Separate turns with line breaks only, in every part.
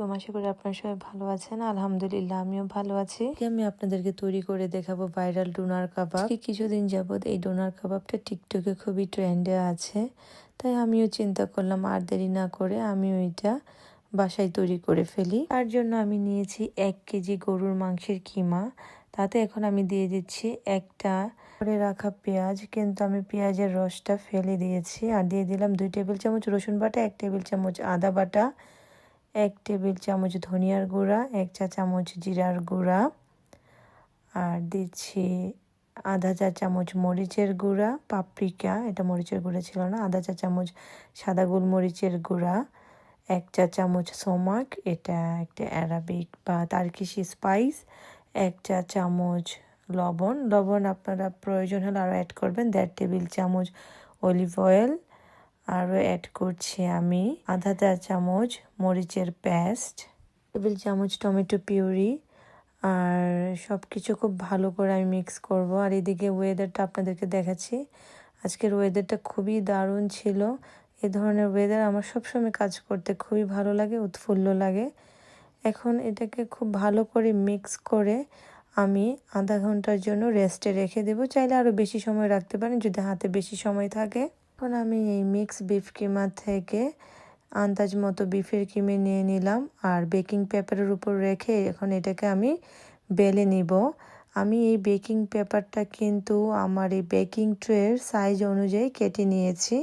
আলাইকুম। আশা করি আপনারা সবাই ভালো আছেন। আলহামদুলিল্লাহ, আমিও ভালো আছি। আমি আপনাদেরকে তৈরি করে দেখাবো ভাইরাল ডোনার কাবাব। কিছুদিন যাবত এই ডোনার কাবাবটা টিকটকে খুবই ট্রেন্ডে আছে। তাই আমিও চিন্তা করলাম, আর দেরি না করে আমি ওইটা বাসায় তৈরি করে ফেলি। তার জন্য আমি নিয়েছি এক কেজি গরুর মাংসের কিমা। তাতে এখন আমি দিয়ে দিচ্ছি একটা করে রাখা পেঁয়াজ, কিন্তু আমি পেঁয়াজের রসটা ফেলে দিয়েছি। আর দিয়ে দিলাম দুই টেবিল চামচ রসুন বাটা, এক টেবিল চামচ আদা বাটা। এক টেবিল চামচ ধনিয়ার গুঁড়া, এক চা চামচ জিরার গুঁড়া, আর দিচ্ছি আধা চা চামচ মরিচের গুঁড়া, পাপরিকা, এটা মরিচের গুঁড়া ছিল না, আধা চা চামচ সাদা গোলমরিচের গুঁড়া, এক চা চামচ সোমাক, এটা একটা অ্যারাবিক বা তার্কিশি স্পাইস, এক চা চামচ লবণ লবণ আপনারা প্রয়োজন হলে আরও অ্যাড করবেন, দেড় টেবিল চামচ অলিভ অয়েল আরও অ্যাড করছি আমি আধা চা চামচ মরিচের পেস্ট টেবিল চামচ টমেটো পিউরি, আর সব কিছু খুব ভালো করে আমি মিক্স করব। আর এদিকে ওয়েদারটা আপনাদেরকে দেখাচ্ছি। আজকের ওয়েদারটা খুবই দারুণ ছিল। এ ধরনের ওয়েদার আমার সবসময় কাজ করতে খুবই ভালো লাগে, উৎফুল্ল লাগে। এখন এটাকে খুব ভালো করে মিক্স করে আমি আধা ঘণ্টার জন্য রেস্টে রেখে দেবো। চাইলে আরও বেশি সময় রাখতে পারেন যদি হাতে বেশি সময় থাকে। এখন আমি এই মিক্স বিফ কিমা থেকে আন্দাজ মতো বিফের কিমে নিয়ে নিলাম। আর বেকিং পেপারের উপর রেখে এখন এটাকে আমি বেলে নিব। আমি এই বেকিং পেপারটা কিন্তু আমার এই বেকিং ট্রের সাইজ অনুযায়ী কেটে নিয়েছি।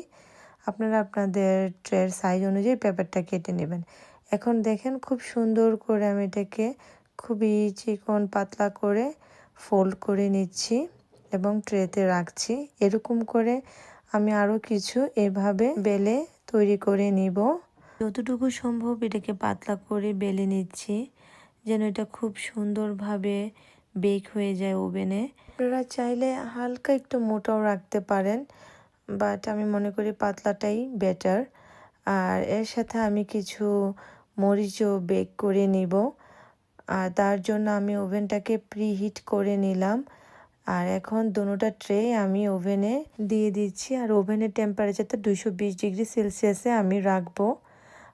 আপনারা আপনাদের ট্রের সাইজ অনুযায়ী পেপারটা কেটে নেবেন। এখন দেখেন খুব সুন্দর করে আমি এটাকে খুবই চিকন পাতলা করে ফোল্ড করে নিচ্ছি এবং ট্রেতে রাখছি। এরকম করে আমি আরও কিছু এভাবে বেলে তৈরি করে নিব। যতটুকু সম্ভব এটাকে পাতলা করে বেলে নিচ্ছি যেন এটা খুব সুন্দরভাবে বেক হয়ে যায় ওভেনে। আপনারা চাইলে হালকা একটু মোটাও রাখতে পারেন বাট আমি মনে করি পাতলাটাই বেটার। আর এর সাথে আমি কিছু মরিচও বেক করে নিব। আর তার জন্য আমি ওভেনটাকে প্রিহিট করে নিলাম। আর এখন দুটা ট্রে আমি ওভেনে দিয়ে দিচ্ছি। আর ওভেনের টেম্পারেচারটা দুশো বিশ ডিগ্রি সেলসিয়াসে আমি রাখব।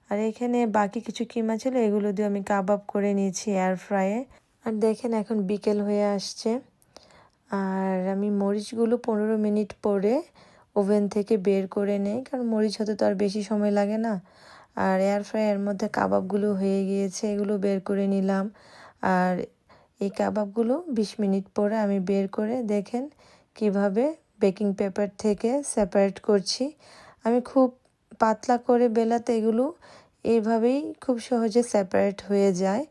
আর এখানে বাকি কিছু কিমা ছিল এগুলো দিয়ে আমি কাবাব করে নিয়েছি এয়ার ফ্রাইয়ে আর দেখেন এখন বিকেল হয়ে আসছে। আর আমি মরিচগুলো পনেরো মিনিট পরে ওভেন থেকে বের করে নেই, কারণ মরিচ হতে তো আর বেশি সময় লাগে না। আর এয়ার ফ্রাইয়ের মধ্যে কাবাবগুলো হয়ে গিয়েছে, এগুলো বের করে নিলাম। আর এই কাবাবগুলো ২০ মিনিট পরে আমি বের করে দেখেন কীভাবে বেকিং পেপার থেকে সেপারেট করছি। আমি খুব পাতলা করে বেলাতে এগুলো এইভাবেই খুব সহজে সেপারেট হয়ে যায়।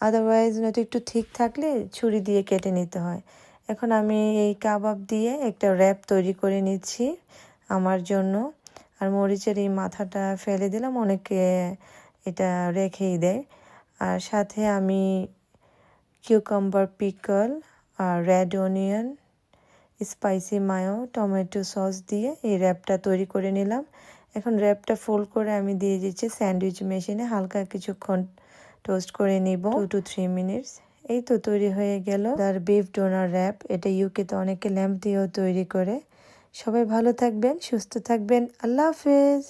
আদারওয়াইজ নয়তো একটু ঠিক থাকলে ছুরি দিয়ে কেটে নিতে হয়। এখন আমি এই কাবাব দিয়ে একটা র্যাপ তৈরি করে নিচ্ছি আমার জন্য। আর মরিচের এই মাথাটা ফেলে দিলাম, অনেকে এটা রেখেই দেয়। আর সাথে আমি কিউকাম্বার পিকল আর red onion spicy mayo tomato sauce দিয়ে এই র্যাপটা তৈরি করে নিলাম। এখন র্যাপটা ফোল্ড করে আমি দিয়ে দিচ্ছি স্যান্ডউইচ মেশিনে হালকা কিছুক্ষণ টোস্ট করে নিব। টু টু থ্রি মিনিটস এই তো তৈরি হয়ে গেল। তার বিফ ডোনার র্যাপ এটা ইউকেতে অনেকে ল্যাম্প দিয়েও তৈরি করে। সবাই ভালো থাকবেন, সুস্থ থাকবেন। আল্লাহ হাফেজ।